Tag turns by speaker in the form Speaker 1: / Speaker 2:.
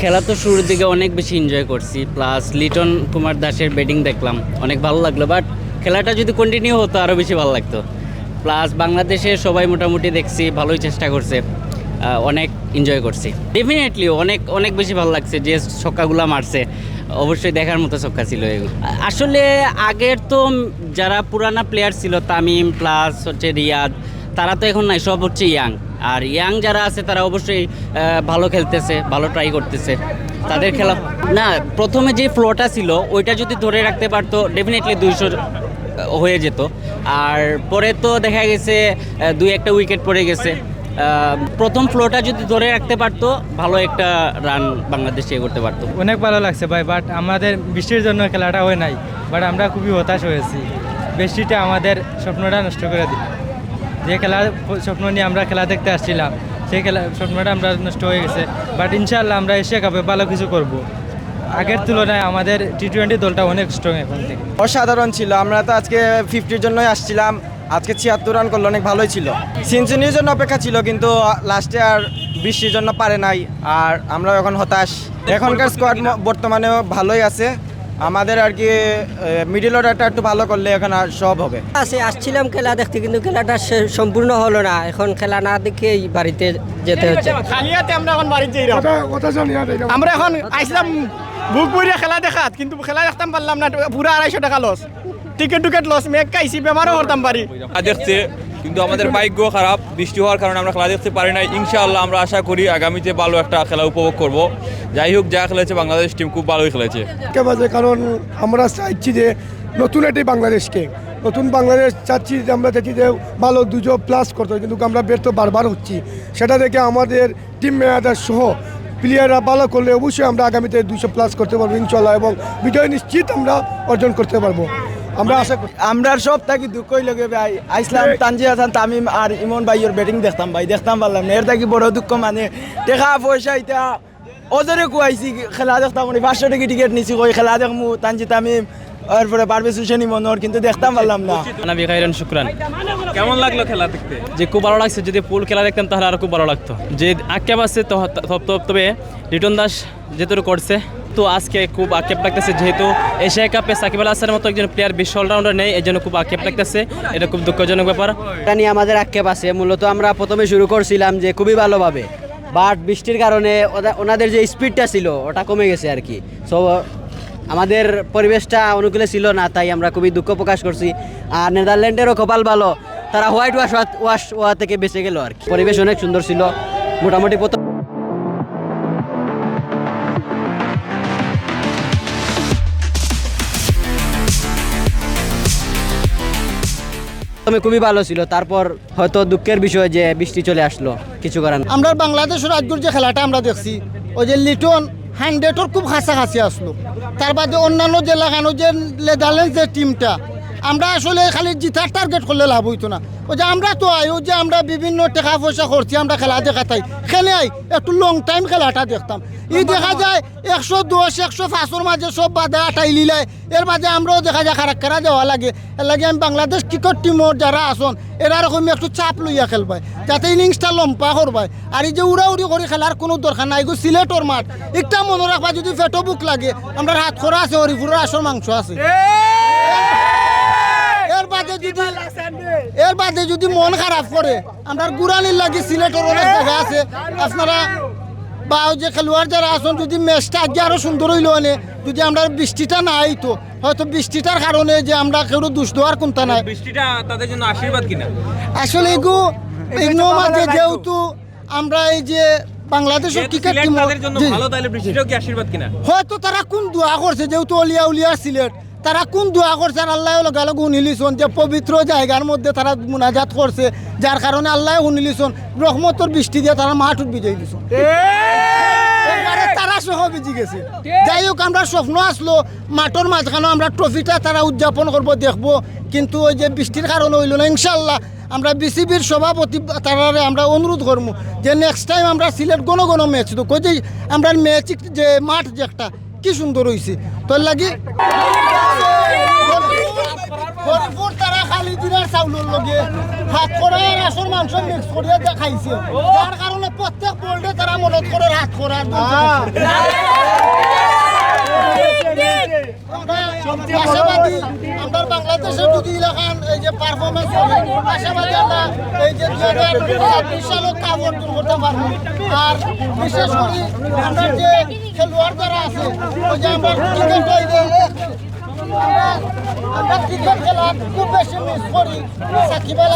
Speaker 1: খেলা তো শুরুর দিকে অনেক বেশি এনজয় করছি প্লাস লিটন কুমার দাসের ব্যাটিং দেখলাম, অনেক ভালো লাগল বাট খেলাটা যদি কন্টিনিউ হতো আরও বেশি ভালো লাগতো। প্লাস বাংলাদেশে সবাই মোটামুটি দেখছি, ভালোই চেষ্টা করছে অনেক এনজয় করছি। ডেফিনেটলি অনেক অনেক বেশি ভালো লাগছে যে ছক্কাগুলো মারছে, অবশ্যই দেখার মতো ছক্কা ছিল এগুলো। আসলে আগের তো যারা পুরানা প্লেয়ার ছিল, তামিম প্লাস হচ্ছে রিয়াদ, তারা তো এখন নাই, সব হচ্ছে ইয়াং আর ইয়াং যারা আছে, তারা অবশ্যই ভালো খেলতেছে, ভালো ট্রাই করতেছে। তাদের খেলা না, প্রথমে যে ফ্লোটা ছিল, ওইটা যদি ধরে রাখতে পারতো ডেফিনেটলি দুইশো হয়ে যেত। আর পরে তো দেখা গেছে দুই একটা উইকেট পড়ে গেছে। প্রথম ফ্লোটা যদি ধরে রাখতে পারতো, ভালো একটা রান বাংলাদেশ করতে পারতো।
Speaker 2: অনেক ভালো লাগছে ভাই বাট আমাদের বৃষ্টির জন্য খেলাটা হয় নাই। বাট আমরা খুবই হতাশ হয়েছি। বৃষ্টিটা আমাদের স্বপ্নটা নষ্ট করে দিল। যে খেলা স্বপ্ন নিয়ে আমরা খেলা দেখতে আসছিলাম, সেই খেলা স্বপ্নটা আমরা নষ্ট হয়ে গেছে। বাট ইনশাল্লাহ আমরা এশিয়া কাপে ভালো কিছু করব। আগের তুলনায় আমাদের টি টোয়েন্টি দলটা অনেক স্ট্রং এখন থেকে।
Speaker 3: অসাধারণ ছিল। আমরা তো আজকে ফিফটির জন্যই আসছিলাম। আজকে ছিয়াত্তর রান করলে অনেক ভালোই ছিল। সেঞ্চুরির জন্য অপেক্ষা ছিল, কিন্তু লাস্টে আর বৃষ্টির জন্য পারে নাই। আর আমরা এখন হতাশ। এখনকার স্কোয়াড বর্তমানে ভালোই আছে। আমাদের আর কি মিডিল অর্ডারটা একটু ভালো করলে এখন আর সব হবে।
Speaker 4: আছে আসছিলাম খেলা দেখতে কিন্তু খেলাটা সে- সম্পূর্ণ হলো না। এখন খেলা না দেখেই বাড়িতে যেতে হচ্ছে।
Speaker 5: খালিয়াতে আমরা এখন বাড়িতে আমরা এখন আইসলাম বুক বইরে খেলা দেখাত কিন্তু খেলা দেখতাম পারলাম না পুরা আড়াইশো টাকা লস টিকিট টুকেট লস মেঘ খাইছি বেমারও করতাম পারি
Speaker 6: দেখতে কিন্তু আমাদের ভাগ্য খারাপ, বৃষ্টি হওয়ার কারণে আমরা খেলা দেখতে পারি না ইনশাআল্লাহ আমরা আশা করি আগামীতে ভালো একটা খেলা উপভোগ করব। যাই হোক, যা খেলেছে বাংলাদেশ টিম খুব ভালোই খেলেছে।
Speaker 7: কারণ আমরা চাইছি যে নতুন একটি বাংলাদেশকে, নতুন বাংলাদেশ চাচ্ছি যে আমরা চাচ্ছি যে ভালো দুজো প্লাস করতে কিন্তু আমরা ব্যর্থ বারবার হচ্ছি। সেটা দেখে আমাদের টিম ম্যানেজার সহ প্লেয়াররা ভালো করলে অবশ্যই আমরা আগামীতে দুশো প্লাস করতে পারব ইনশাল্লাহ এবং বিজয় নিশ্চিত আমরা অর্জন করতে পারব। আমরা আশা করি
Speaker 3: আমরা সব থাকি দুঃখই লগে ভাই। আইসলাম তানজি হাসান তামিম আর ইমন ভাইয়ের ব্যাটিং দেখতাম ভাই দেখতাম পারলাম না। এর থাকি বড় দুঃখ মানে টেকা পয়সা এটা ওজরে কুয়াইছি খেলা দেখতাম মানে পাঁচশো টাকা টিকিট নিছি কই খেলা দেখমু তানজি তামিম এরপরে পারভেজ হুসেন ইমনর কিন্তু দেখতাম পারলাম না।
Speaker 8: নাবি খাইরান শুক্রান।
Speaker 6: কেমন লাগল খেলা দেখতে?
Speaker 8: যে খুব ভালো লাগছে যদি ফুল খেলা দেখতাম তাহলে আরও খুব ভালো লাগতো। যে আক্ষেপ আছে তবে রিটন দাস যেহেতু করছে তো আজকে খুব আক্ষেপ লাগতেছে, যেহেতু এশিয়া কাপে সাকিব আল হাসানের মতো একজন প্লেয়ার বিশ্ব অলরাউন্ডার নেই এই জন্য খুব আক্ষেপ লাগতেছে। এটা খুব দুঃখজনক ব্যাপার।
Speaker 4: এটা নিয়ে আমাদের আক্ষেপ আছে। মূলত আমরা প্রথমে শুরু করছিলাম যে খুবই ভালোভাবে বাট বৃষ্টির কারণে ওনাদের যে স্পিডটা ছিল, ওটা কমে গেছে আর কি। সো আমাদের পরিবেশটা অনুকূলে ছিল না, তাই আমরা খুবই দুঃখ প্রকাশ করছি। আর নেদারল্যান্ডেরও কপাল ভালো, তারা হোয়াইট ওয়াশ ওয়াশ ওয়া থেকে বেঁচে গেল আর কি। পরিবেশ অনেক সুন্দর ছিল। মোটামুটি প্রথম প্রথমে খুবই ভালো ছিল, তারপর হয়তো দুঃখের বিষয় যে বৃষ্টি চলে আসলো কিছু করার।
Speaker 5: আমরা বাংলাদেশ রাজ্যের যে খেলাটা আমরা দেখছি, ওই যে লিটন হান্ড্রেডর খুব কাছাকাছি আসলো। তার বাদে অন্যান্য যে লাগানো যে নেদারল্যান্ডস যে টিমটা আমরা আসলে খালি জিতার টার্গেট করলে লাভ হইতো না। ওই যে আমরা তো আই ওই যে আমরা বিভিন্ন টাকা পয়সা করছি আমরা খেলা দেখাতাই খেলে আই একটু লং টাইম খেলাটা দেখতাম। এই দেখা যায় একশো দশ একশো পাঁচশোর মাঝে সব বাধা আটাই লিলায় এর মাঝে আমরাও দেখা যায় খারাপ খেলা দেওয়া লাগে। এর লাগে আমি বাংলাদেশ ক্রিকেট টিমর যারা আসন এরা রকম একটু চাপ লইয়া খেলবাই যাতে ইনিংসটা লম্পা করবাই আর এই যে উড়াউড়ি করে খেলার কোনো দরকার নাই গো সিলেটর মাঠ। একটা মনে রাখবা যদি পেটো বুক লাগে আমরা হাত খরা আছে হরিপুরের আসর মাংস আছে এর বাদে যদি এর যদি মন খারাপ করে আমরা গুড়ানির লাগি সিলেটের অনেক জায়গা আছে। আপনারা বা যে খেলোয়াড় যারা আসুন যদি ম্যাচটা আজকে আরও সুন্দর হইল আনে যদি আমরা বৃষ্টিটা না আইতো হয়তো বৃষ্টিটার কারণে যে আমরা কেউ দুষ দেওয়ার কোনটা নাই।
Speaker 6: বৃষ্টিটা তাদের জন্য আশীর্বাদ কিনা?
Speaker 5: আসলে এগু এগুলো মাঝে যেহেতু আমরা এই যে বাংলাদেশের ক্রিকেট টিম
Speaker 6: তাহলে বৃষ্টিটাও কি আশীর্বাদ কিনা?
Speaker 5: হয়তো তারা কোন দোয়া করছে যেহেতু অলিয়া উলিয়া সিলেট। তারা কোন দোয়া করছে? আর আল্লাহ লগালগ উনিলিছন যে পবিত্র জায়গার মধ্যে তারা মুনাজাত করছে যার কারণে আল্লাহ উনিলিছন রহমতর বৃষ্টি দিয়ে তারা মাঠুত বিজয় দিছন তারা সহ বিজি গেছে যাই হোক আমরা স্বপ্ন আসলো মাঠের মাঝখানে আমরা ট্রফিটা তারা উদযাপন করব দেখব। কিন্তু ওই যে বৃষ্টির কারণে হইল না ইনশাল্লাহ আমরা বিসিবির সভাপতি তারারে আমরা অনুরোধ করব যে নেক্সট টাইম আমরা সিলেট কোনো কোনো ম্যাচ দেখো। যে আমরা ম্যাচ যে মাঠ যে একটা কি সুন্দর হয়েছে তোর লাগি? হরিপুর তারা খালি লগে কারণে প্রত্যেক তারা মনত করে হাত করার আশাবাদী। আমরা বাংলাদেশে যদি এলাকান এই যে পারফরমেন্স হবে আশাবাদী আমরা এই যে দুই হাজার ছাব্বিশ সালও কাপ অর্জন করতে পারব। আর বিশেষ করে আমরা যে খেলোয়াড় যারা আছে ওই যে আমরা ক্রিকেট আমরা আমরা ক্রিকেট খেলা খুব বেশি মিস করি। সাকিব আল